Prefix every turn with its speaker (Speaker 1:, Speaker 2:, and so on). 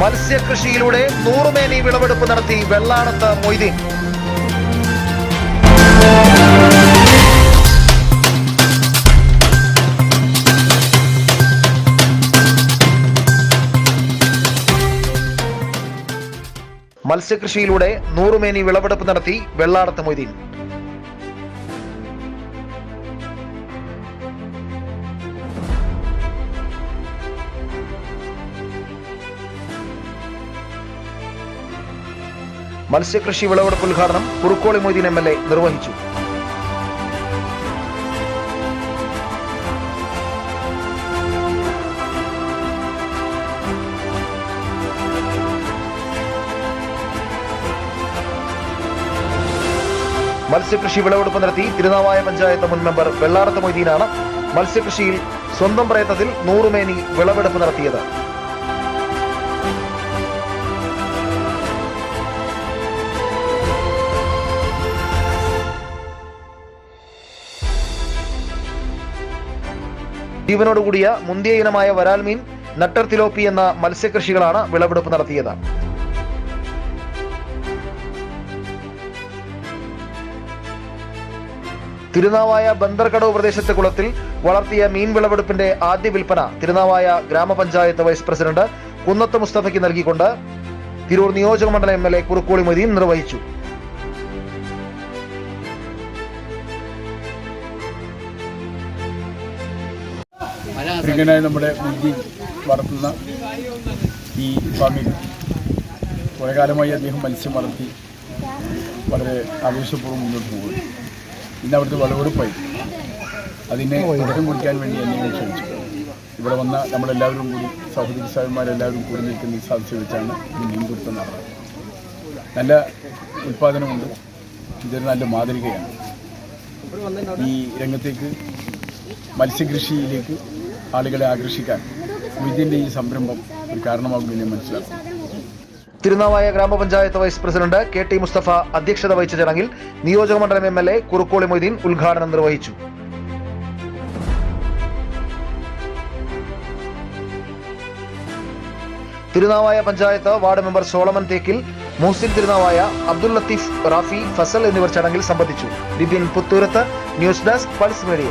Speaker 1: മത്സ്യകൃഷിയിലൂടെ നൂറുമേനി വിളവെടുപ്പ് നടത്തി വെള്ളാണത്ത് മൊയ്തീൻ. മത്സ്യകൃഷിയിലൂടെ നൂറുമേനി വിളവെടുപ്പ് നടത്തി വെള്ളാടത്ത് മൊയ്തീൻ. മത്സ്യകൃഷി വിളവെടുപ്പ് ഉദ്ഘാടനം Kurukkoli Moideen M L A നിർവഹിച്ചു. മത്സ്യകൃഷി വിളവെടുപ്പ് നടത്തി തിരുനാവായ പഞ്ചായത്ത് മുൻ മെമ്പർ വെള്ളാടത്ത് മൊയ്തീനാണ് മത്സ്യകൃഷിയിൽ സ്വന്തം പ്രയത്നത്തിൽ നൂറുമേനി വിളവെടുപ്പ് നടത്തിയത്. ജീവനോടുകൂടിയ മുന്തിയ ഇനമായ വരാൽമീൻ നട്ടർ തിലോപ്പി എന്ന മത്സ്യകൃഷികളാണ് വിളവെടുപ്പ് നടത്തിയത്. തിരുനാവായ ബന്ദർകടവ് പ്രദേശത്തെ കുളത്തിൽ വളർത്തിയ മീൻ വിളവെടുപ്പിന്റെ ആദ്യ വിൽപ്പന തിരുനാവായ ഗ്രാമപഞ്ചായത്ത് വൈസ് പ്രസിഡന്റ് കുന്നത്ത് മുസ്തഫയ്ക്ക് നൽകിക്കൊണ്ട് തിരൂർ നിയോജക മണ്ഡലം M L A Kurukkoli Moideen നിർവഹിച്ചു.
Speaker 2: ഇങ്ങനെ നമ്മുടെ മുന്തി വളർത്തുന്ന ഈ ഫാമിൽ കുറേ കാലമായി അദ്ദേഹം മത്സ്യം വളർത്തി വളരെ ആവേശപൂർവം മുന്നോട്ട് പോകുന്നു. ഇന്ന് അവിടുത്തെ വിളവെടുപ്പായി. അതിനെ തുടക്കം കുറിക്കാൻ വേണ്ടി എന്നെ ക്ഷണിച്ചു. ഇവിടെ വന്ന നമ്മളെല്ലാവരും കൂടി സഹോദരി സാഹിബന്മാരെല്ലാവരും കൂടി നിൽക്കുന്ന സാധിച്ചു വെച്ചാണ് ഈ മീൻപിടുത്തം നടന്നത് നല്ല ഉൽപ്പാദനമുണ്ട്. ഇതൊരു നല്ല മാതൃകയാണ്. ഈ രംഗത്തേക്ക് മത്സ്യകൃഷിയിലേക്ക് ആളുകളെ ആകർഷിക്കാൻ ഇതിന്റെ ഈ സംരംഭം ഒരു കാരണമാകുമെന്ന് ഞാൻ മനസ്സിലാക്കുന്നു.
Speaker 1: തിരുനാവായ ഗ്രാമപഞ്ചായത്ത് vice president K T Mustafa അധ്യക്ഷത വഹിച്ച ചടങ്ങിൽ നിയോജക മണ്ഡലം M L A Kurukkoli Moideen ഉദ്ഘാടനം നിർവഹിച്ചു. Tirunavaya panchayat ward member Solomon Thekkil Muhasin Tirunavaya Abdul Latheef Rafi Fazal എന്നിവർ ചടങ്ങിൽ സംബന്ധിച്ചു. Bipin Puthoorath news desk pulse media.